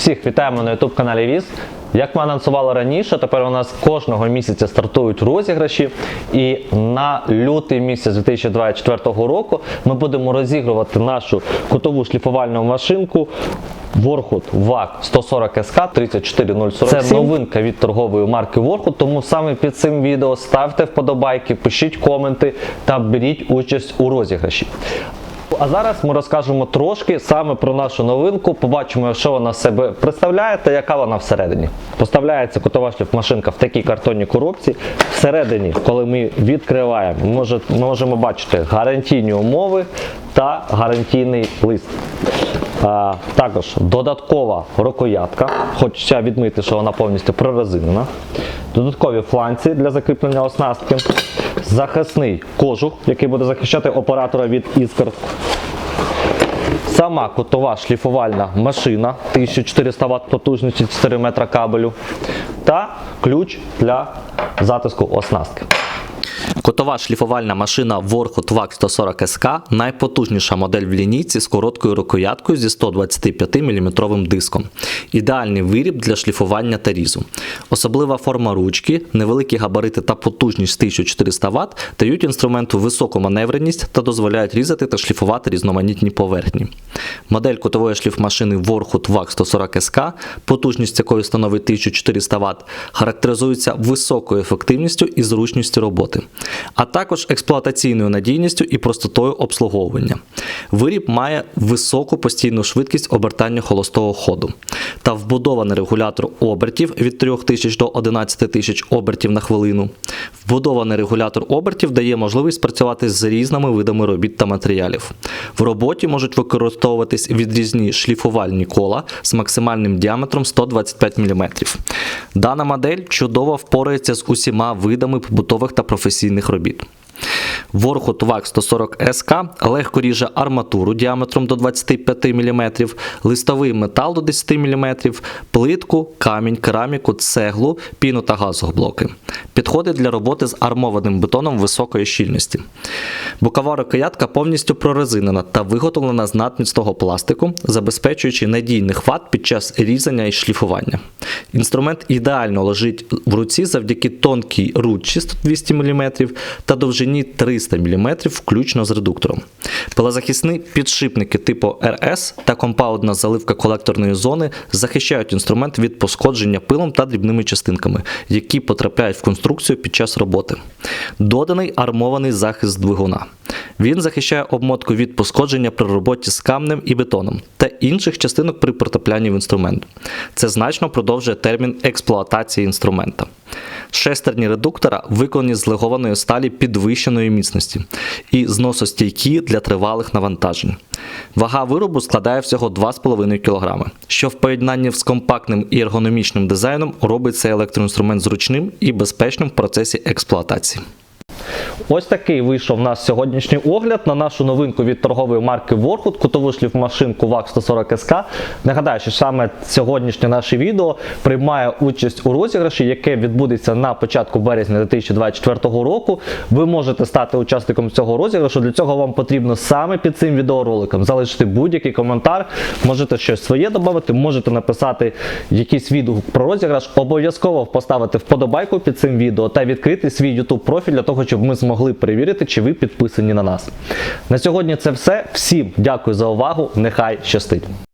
Всіх вітаємо на youtube каналі Віз. Як ми анонсували раніше, тепер у нас кожного місяця стартують розіграші. І на лютий місяць 2024 року ми будемо розігрувати нашу котову шліфувальну машинку Warhood VAC 140 SK 34047. Це новинка від торгової марки Warhood, тому саме під цим відео ставте вподобайки, пишіть коменти та беріть участь у розіграші. А зараз ми розкажемо трошки саме про нашу новинку. Побачимо, що вона себе представляє та яка вона всередині. Поставляється котова шліфмашинка в такій картонній коробці. Всередині, коли ми відкриваємо, ми можемо бачити гарантійні умови та гарантійний лист. А, також додаткова рукоятка, хоча відмити, що вона повністю прорезинена. Додаткові фланці для закріплення оснастки. Захисний кожух, який буде захищати оператора від іскр. Сама котова шліфувальна машина 1400 Вт потужності 4 метра кабелю та ключ для затиску оснастки. Котова шліфувальна машина Warhol VAC 140 SK найпотужніша модель в лінійці з короткою рукояткою зі 125 мм диском. Ідеальний виріб для шліфування та різу. Особлива форма ручки, невеликі габарити та потужність 1400 Вт дають інструменту високу маневреність та дозволяють різати та шліфувати різноманітні поверхні. Модель котової шліфмашини Warhol VAC 140 SK, потужність якої становить 1400 Вт, характеризується високою ефективністю і зручністю роботи, а також експлуатаційною надійністю і простотою обслуговування. Виріб має високу постійну швидкість обертання холостого ходу та вбудований регулятор обертів від 3000 до 11000 обертів на хвилину. Вбудований регулятор обертів дає можливість працювати з різними видами робіт та матеріалів. В роботі можуть використовуватись відрізні шліфувальні кола з максимальним діаметром 125 мм. Дана модель чудово впорається з усіма видами побутових та професійних робіт. Warhol VAC 140 SK легко ріже арматуру діаметром до 25 мм, листовий метал до 10 мм, плитку, камінь, кераміку, цеглу, піну та газоблоки. Підходить для роботи з армованим бетоном високої щільності. Бокова рукоятка повністю прорезинена та виготовлена з надміцного пластику, забезпечуючи надійний хват під час різання і шліфування. Інструмент ідеально лежить в руці завдяки тонкій ручці 200 мм та довжині 300 мм, включно з редуктором. Пилозахисні підшипники типу RS та компаундна заливка колекторної зони захищають інструмент від пошкодження пилом та дрібними частинками, які потрапляють в конструкцію під час роботи. Доданий армований захист двигуна. Він захищає обмотку від пошкодження при роботі з камнем і бетоном інших частинок при потраплянні в інструмент. Це значно продовжує термін експлуатації інструмента. Шестерні редуктора виконані з легованої сталі підвищеної міцності і зносостійкі для тривалих навантажень. Вага виробу складає всього 2,5 кг, що в поєднанні з компактним і ергономічним дизайном робить цей електроінструмент зручним і безпечним в процесі експлуатації. Ось такий вийшов у нас сьогоднішній огляд на нашу новинку від торгової марки Warhood, котову шліфмашинку VAC 140 SK. Нагадаю, що саме сьогоднішнє наше відео приймає участь у розіграші, яке відбудеться на початку березня 2024 року. Ви можете стати учасником цього розіграшу. Для цього вам потрібно саме під цим відеороликом залишити будь-який коментар, можете щось своє додати, можете написати якийсь відгук про розіграш. Обов'язково поставити вподобайку під цим відео та відкрити свій YouTube профіль для того, щоб ми змогли перевірити, чи ви підписані на нас. На сьогодні це все. Всім дякую за увагу. Нехай щастить!